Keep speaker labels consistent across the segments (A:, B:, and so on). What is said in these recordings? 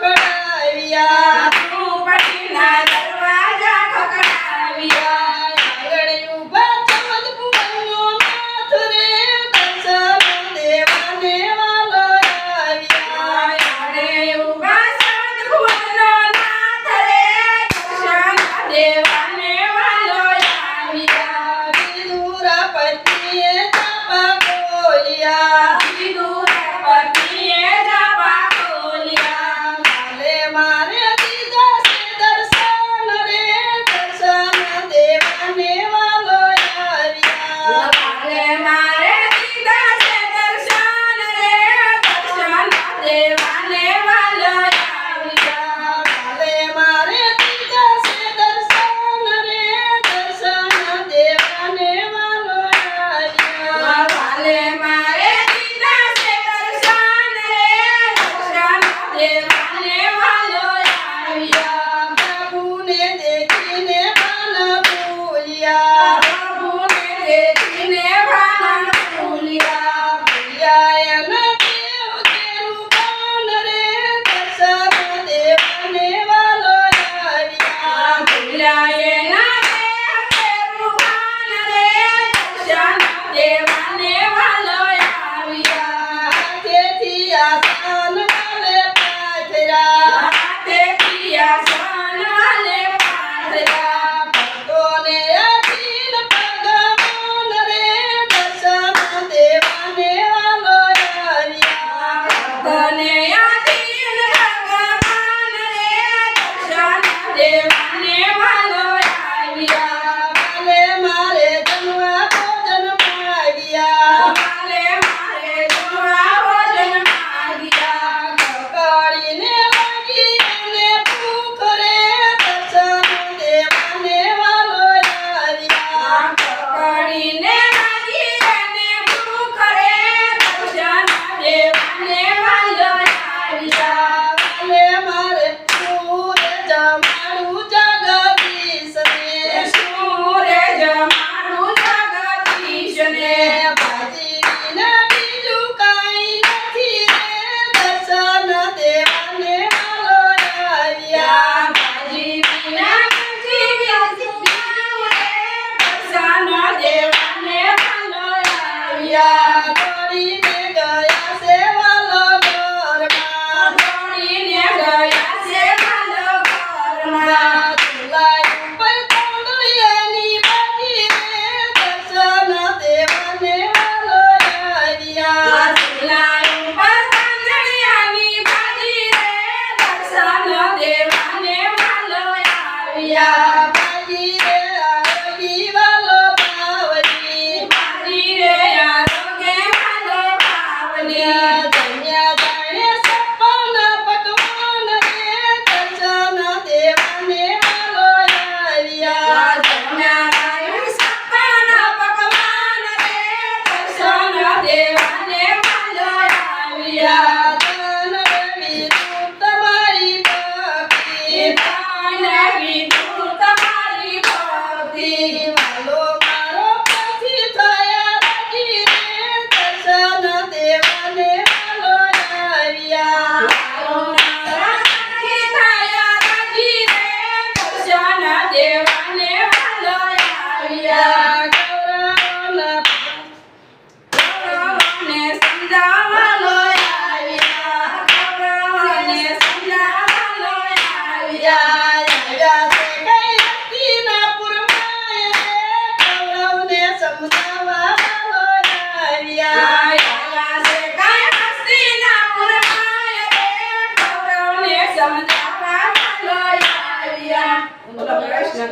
A: ખકડાવ્યા.
B: ઝૂંપડીના દરવાજા ખકડાવ્યા.
A: આંગણે ઊભા ચમદપુરનો નાથ રે દર્શન દેવાને વાલરાવ્યા
B: આંગણે ઊભા ચમદપુરનો નાથ
A: Bye.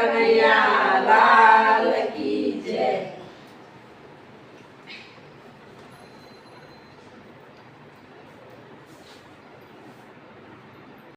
B: Yeah.